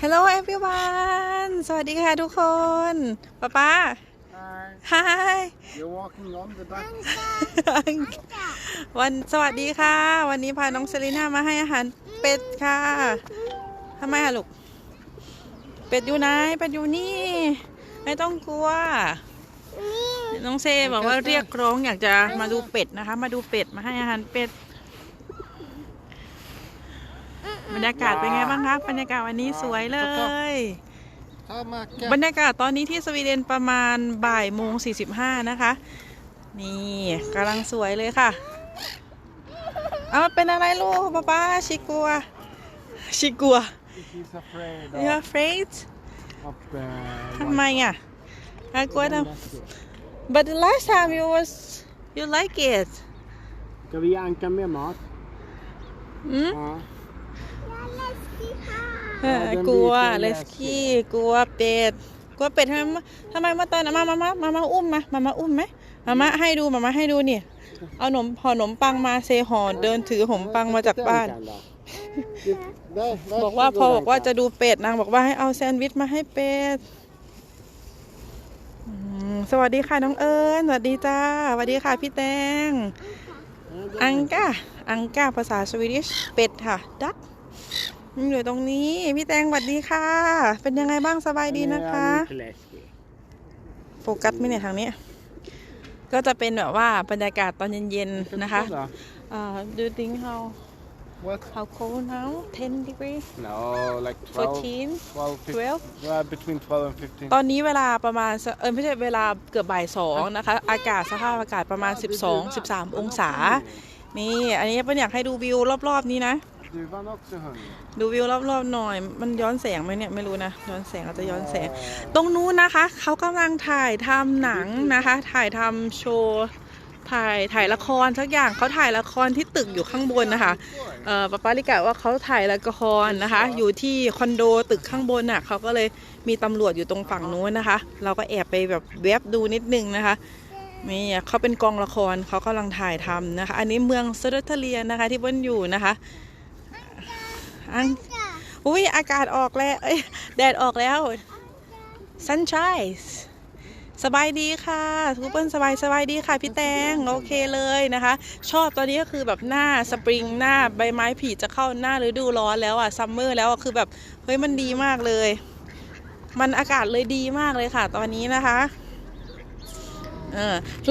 Hello everyone สวัสดีค่ะทุกคนป๊าป๊า Hi. Hi You're walking on the duck. วันสวัสดีค่ะ วันนี้พาน้องเซรีน่ามาให้อาหารเป็ดค่ะทำไมอะลูก เป็ดอยู่ไหน เป็ดอยู่นี่ ไม่ต้องกลัว น้องเซบอกว่าเรียกร้องอยากจะมาดูเป็ดนะคะ มาดูเป็ดมาให้อาหารเป็ด บรรยากาศเป็นไงบ้างคะบรรยากาศวันนี้สวยเลย Ta บร macka. รยากาศตอนนี้ที่สวีเดนประมาณบ่ายโมงสี่สิบห้านะคะ นี่กำลังสวยเลยค่ะ เอาเป็นอะไรลูกป๊าป้าชิกลัว ชิกลัว He's afraid you of, afraid of uh, ทำไมอะอะกลัวทำ but the last time you was you like it Ska vi anka med mat? อืม Ja. เออ กลัวเลสกี้กลัวเป็ดกลัวเป็ดทำไมมาทำไมมาตอนมามามามามาอุ้มมามามาอุ้มไหมมามาให้ดูมามาให้ดูนี่เอาหนมห่อหนมปังมาเซห่อเดินถือหนมปังมาจากบ้าน Där, där บอกว่า ska พอ du บอกว่า anka. จะดูเป็ดนางบอกว่าให้เอาแซนด์วิชมาให้เป็ดอืมสวัสดีค่ะน้องเอิญสวัสดีจ้าสวัสดีค่ะพี่แตงอังกาอังกาภาษาสวีดิชเป็ดค่ะดัก อยู่ตรงนี้ พี่แตงสวัสดีค่ะ เป็นยังไงบ้างสบายดีนะคะ Han är lite läskig. โฟกัสไม่เนี่ยทางนี้ ก็จะเป็นแบบว่าบรรยากาศตอนเย็นๆนะคะ Kolla. อ่า do you think how What? how cold now 10 degree No, like 12, 14 12, 15, 12 yeah, between 12 and 15. ตอนนี้เวลาประมาณสเออไม่ใช่เวลาเกือบบ่ายสองนะคะ อากาศสภาพอากาศประมาณ 12 13 องศา นี่ อันนี้เป็นอยากให้ดูวิวรอบ ๆ นี้นะ Duvan också hungrig. ดูวิวรอบๆหน่อย มันย้อนแสงไหมเนี่ยไม่รู้นะ ย้อนแสงอาจจะย้อนแสง ตรงนู้นนะคะ เขากำลังถ่ายทำหนังนะคะ ถ่ายทำโชว์ถ่ายถ่ายละครสักอย่างเขาถ่ายละครที่ตึกอยู่ข้างบนนะคะเอ่อป้าปาลิกะว่าเขาถ่ายละครนะคะ อยู่ที่คอนโดตึกข้างบนน่ะเขาก็เลยมีตำรวจอยู่ตรงฝั่งนู้นนะคะ เราก็แอบไปแบบแวบดูนิดนึงนะคะนี่เขาเป็นกองละครเขากำลังถ่ายทำนะคะ อันนี้เมืองเซอร์เทเลียนนะคะที่เบิ้ลอยู่นะคะ อังอุ้ยอากาศออกแล้วแดดออกแล้ว sunshine สบายดีค่ะทุกคนสบายสบายดีค่ะพี่แตงโอเคเลยนะคะ ชอบตอนนี้ก็คือแบบหน้าสปริงหน้าใบไม้ผลิจะเข้าหน้าฤดูร้อนแล้วอะซัมเมอร์แล้วอะคือแบบเฮ้ยมันดีมากเลย มันอากาศเลยดีมากเลยค่ะ ตอนนี้นะคะ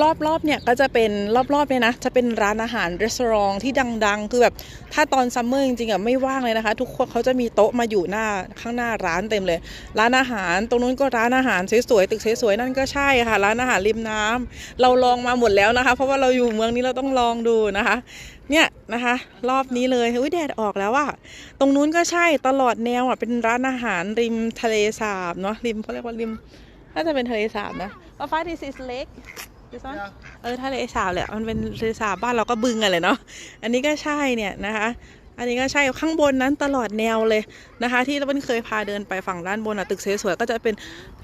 รอบรอบเนี่ยก็จะเป็นรอบๆเนี่ยนะจะเป็นร้านอาหารรีสอร์ทที่ดัง ๆ คือแบบถ้าตอนซัมเมอร์จริงๆอะไม่ว่างเลยนะคะ ทุกคนเขาจะมีโต๊ะมาอยู่หน้าข้างหน้าร้านเต็มเลย ร้านอาหารตรงนู้นก็ร้านอาหารสวยๆตึกสวยๆนั่นก็ใช่ค่ะ ร้านอาหารริมน้ำเราลองมาหมดแล้วนะคะ เพราะว่าเราอยู่เมืองนี้เราต้องลองดูนะคะเนี่ยนะคะ รอบนี้เลยอุ้ยแดดออกแล้วอะตรงนู้นก็ใช่ตลอดแนวอะเป็นร้านอาหารริมทะเลสาบเนาะริมเขาเรียกว่าริม น่าจะเป็นทะเลสาบนะว่าฟ้า this is lake this one เออทะเลสาบแหละมันเป็นทะเลสาบบ้านเราก็บึงกันเลยเนาะอันนี้ก็ใช่เนี่ยนะคะอันนี้ก็ใช่ข้างบนนั้นตลอดแนวเลยนะคะ ที่เราเคยพาเดินไปฝั่งด้านบนอะตึกสวยๆก็จะเป็น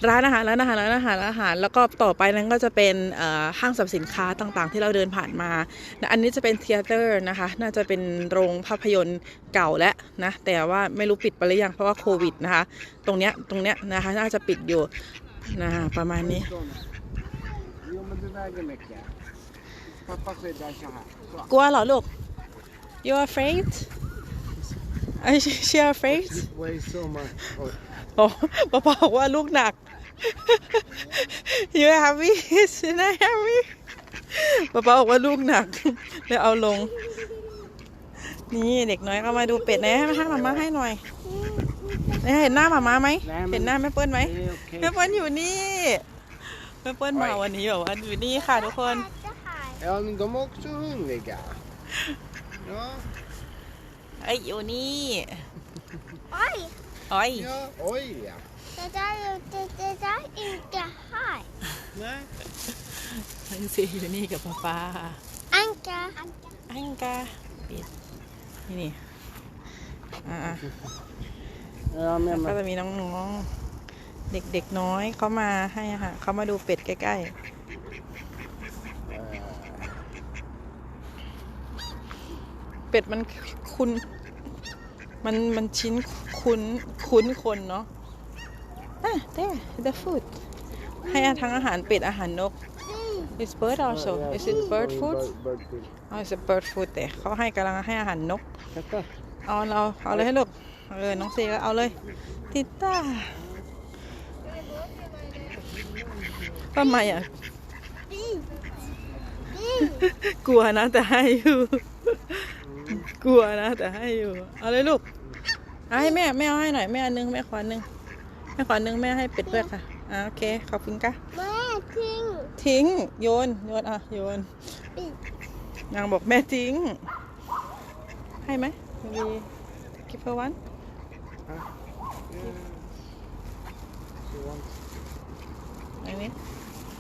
ร้านอาหารร้านอาหารร้านอาหารร้านอาหาร แล้วก็ต่อไปนั้นก็จะเป็นเอ่อห้างสรรพสินค้าต่างๆ ที่เราเดินผ่านมานะอันนี้จะเป็นเทเตอร์นะคะ น่าจะเป็นโรงภาพยนตร์เก่าแล้วนะแต่ว่าไม่รู้ปิดไปหรือยังเพราะว่าโควิดนะคะ ตรงเนี้ยตรงเนี้ยนะคะน่าจะปิดอยู่ นะประมาณนี้ กลัวเหรอลูก you are afraid are she afraid oh ป้าบอกว่าลูกหนัก you happy is not happy บอาบอกว่าลูกหนักเลยเอาลง นี่เด็กน้อยก็มาดูเป็ดนะให้มาให้หน่อย เนี่ยเห็นหน้าหมามาไหม เห็นหน้าแม่เปิ้ลไหม Det är แม่ okej. เปิ้ลอยู่นี่ แม่เปิ้ลมาวันนี้แบบว่าอยู่นี่ค่ะทุกคน Ja, men de är också hungriga. Ja, ไอ้ยอยู่นี่ Oj, อ้อย ja, oj ja. det där, det, det där är inte här. Nej. นังซีอยู่นี่กับป๊าป๊า Anka. อังกาปิดนี่นี่อ่า Ja, men, ก็ men จะมีน้องๆ เด็กๆน้อยเขามาให้อาหารเขามาดูเป็ดใกล้ๆ เป็ดมันคุณมันมันชิ้นคุ้นคุ้นคนเนาะอะ there the food ให้ทั้งอาหารเป็ดอาหารนก It's bird also is it bird food Bird food. oh it's a bird food แต่เขาให้กำลังให้อาหารนก Katta. เอาเราเอาเลยให้ลูก เออ น้องเซก็เอาเลย ติดตาทำไมอะ กลัวนะแต่ให้อยู่ กลัวนะแต่ให้อยู่ เอาเลยลูกเอาให้แม่แม่เอาให้หน่อยแม่อันนึงแม่ขออันนึงแม่ขออันนึงแม่ให้เป็ดด้วยค่ะอ่าโอเคขอบคุณค่ะแม่ทิ้งทิ้งโยนโยนอะโยนนางบอกแม่ทิ้งให้ไหมมีกิฟเฟอร์วัน She wants อันนี้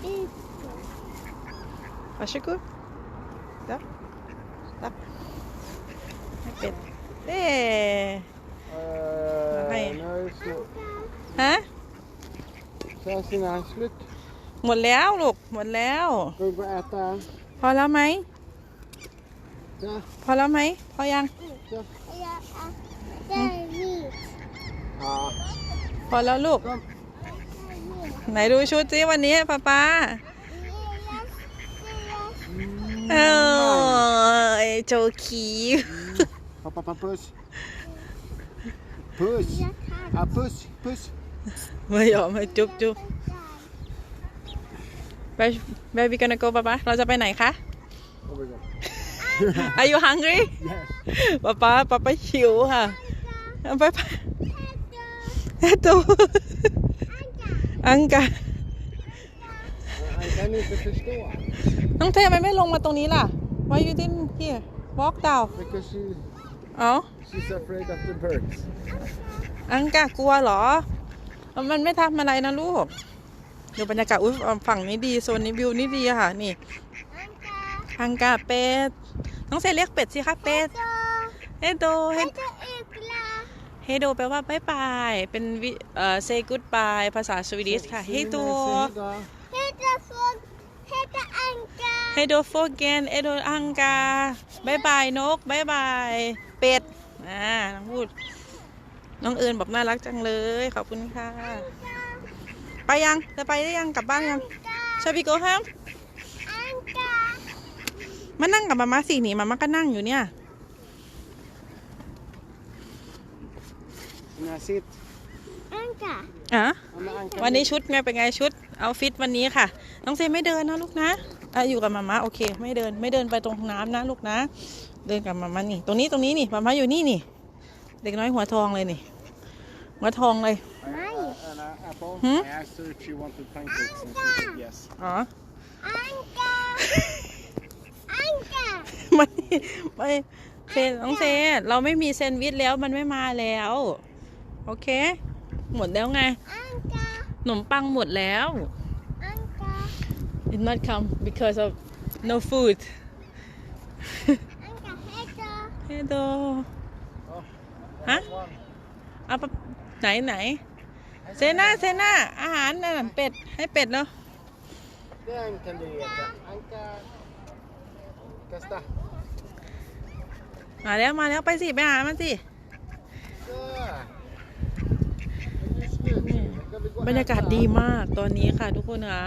อีก Varsågod. Ja. Ja. ให้เป็ดเอ๊ Uh, Hej. nu är det slut. ฮะ Känslan är slut. หมดแล้วลูก หมดแล้ว Ska vi gå och äta? พอแล้วไหม Ja. พอแล้วไหม พอยัง พอแล้วลูก Kom. ไหนดูชุดสิวันนี้ป้าป้านี่ยัสนี่ยัสเอ้ยโจคี Pappa, pappa, puss. Puss. ยัสทาน Ja, puss, puss. ไม่ยอมให้จุ๊บจุ๊บไปไปวิกันโกป้าป้าเราจะไปไหนคะ Oh my god. Are you hungry Yes. ป้าป้าป้าป้าหิวค่ะไปไป เอโตอังกา Han kan inte förstå. น้องเททำไมไม่ลงมาตรงนี้ล่ะ Why you didn't here walk down Because she, เอ้า she's afraid of the birds. อังกากลัวเหรอ มันไม่ทำอะไรนะลูกดูบรรยากาศอุ้ยฝั่งนี้ดีโซนนี้วิวนี่ดีอะค่ะ นี่อังกาอังกาเป็ดน้องเซเรียกเป็ดสิคะเป็ดโตเฮโดเฮให้ตัวเอกลาเฮโดแปลว่าบายบาย เป็นวิเอ่อ say goodbye ภาษาสวีดิชค่ะเฮโด Säg då. ให้ตัวฟกให้ตัวอังกาเฮโดโฟเกนเฮโดอังกาบายบายนกบายบายเป็ดอ่าน้องพูด น้องเอิญบอกน่ารักจังเลย ขอบคุณค่ะ ไปยัง จะไปได้ยัง กลับบ้านยังชาบิโกฮัมอังกามานั่งกับมาม่าสิหนีมาม่าก็นั่งอยู่เนี่ย Now sit. อังกาอะ Anna, Anka, วันนี้ชุดไงเป็นไงชุดเอาฟิตวันนี้ค่ะ น้องเซไม่เดินนะลูกนะอะอยู่กับมาม่าโอเค ไม่เดินไม่เดินไปตรงน้ำนะลูกนะ เดินกับมาม่านี่ ตรงนี้ตรงนี้นี่มาม่าอยู่นี่นี่ เด็กน้อยหัวทองเลยนี่หัวทองเลย Uh, Anna, apple. Hmm? I asked her if she wanted pancakes and she said yes. อ๋ออังกาอังกาไม่ไม่เซนน้องเซนเราไม่มีแซนด์วิชแล้วมันไม่มาแล้ว โอเค หมดแล้วไงอังกาขนมปังหมดแล้วอังกา it not come because of no food อังกาให้ตัวเฮโดฮะเอาปะไหนไหนเซน่าเซน่าอาหารน่ะเป็ดให้เป็ดแล้ว Den kan du äta. Anka. Kasta. มาแล้วมาแล้วไปสิ ไปหามันสิ Så. บรรยากาศดีมากตอนนี้ค่ะ ทุกคนค่ะ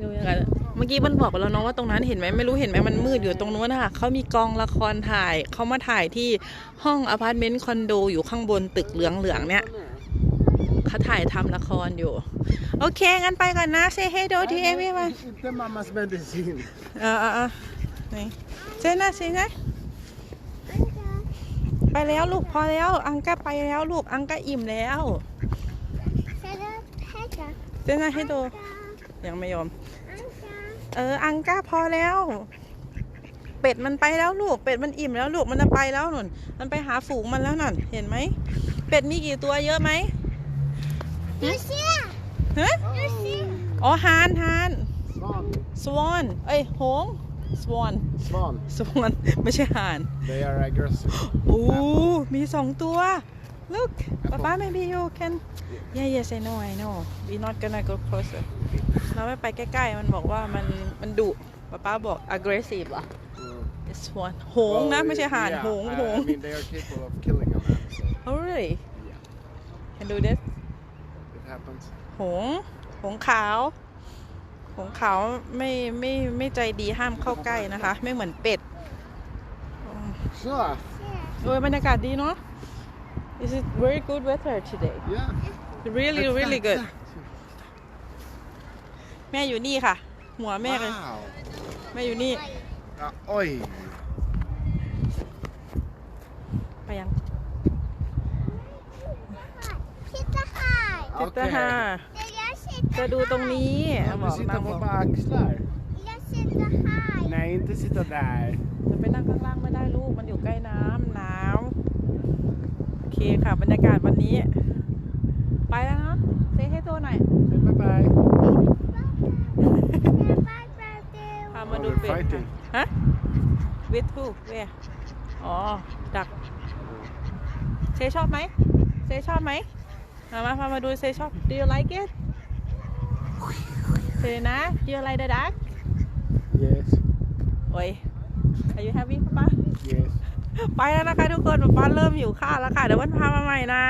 ดูบรรยากาศเมื่อกี้มันบอกแล้วน้องว่าตรงนั้นเห็นไหมไม่รู้เห็นไหมมันมืดอยู่ตรงนู้นนะคะเขามีกองละครถ่ายเขามาถ่ายที่ห้องอพาร์ตเมนต์คอนโดอยู่ข้างบนตึกเหลืองๆเนี่ยเขาถ่ายทำละครอยู่ โอเค งั้นไปก่อนนะเซเฮโดทีเอวีมาเออเออเออไหนเซน่าเซน่าไปแล้วลูกพอแล้ว อังก้าไปแล้วลูกอังก้าอิ่มแล้ว เซน่าให้ดูอังกายังไม่ยอมอังกาเออ อังก้าพอแล้ว เป็ดมันไปแล้วลูก เป็ดมันอิ่มแล้วลูก มันจะไปแล้วนุ่น มันไปหาฝูงมันแล้วนั่น เห็นไหม เป็ดมีกี่ตัวเยอะไหมดูสิฮะดูสิอ๋อฮานฮาน Svan. สวอนเอ้ยหงสวอน Svan. สวอนไม่ใช่ห่าน They are aggressive. โอ้มีสองตัว look ป๊าป๊า maybe you can yeah yes I know I know we not gonna go closer เราไม่ไปใกล้ๆ มันบอกว่ามันมันดุป๊าป๊าบอก aggressive อะ Mm. this one หงนะ ไม่ใช่ห่าน Yeah, หง I- หง I mean, they are capable of killing a man. So. Oh really Yeah. can do this It happens. หงส์หงส์ขาวหงส์ขาวไม่ไม่ไม่ใจดีห้ามเข้าใกล้นะคะ ไม่เหมือนเป็ด Så. โอ้ยบรรยากาศดีเนาะ This is very good weather today Ja. really really good Exakt. แม่อยู่นี่ค่ะ หัวแม่เลย Wow. แม่อยู่นี่ Ja, oj. ไปยัง Titta här. จิตหา Jag, jag sitter จะดูตรงนี้ Ja, บ du อกนาง sitter บ på อก bara axlar. Jag sitter här. Nej, inte sitta där. จะไปนั่งข้างล่างไม่ได้ลูก มันอยู่ใกล้น้ำหนาวโอ เคค่ะ บรรยากาศวันนี้ ไปแล้วเนาะเซให้ตัวหน่อย Bye bye. Bye bye du. พามาดู Oh, we're เป็ด fighting. ฮะ with who where อ๋อ ดัก เซชอบไหม เซชอบไหม มามาพามาดูเซชอบ do you like it เซนะ do you like the duck Yes. โอ้ย are you happy ป๊า Yes. ไปแล้วนะคะทุกคนป้าเริ่มอยู่ข้าวแล้วค่ะ เดี๋ยววันพามาใหม่นะ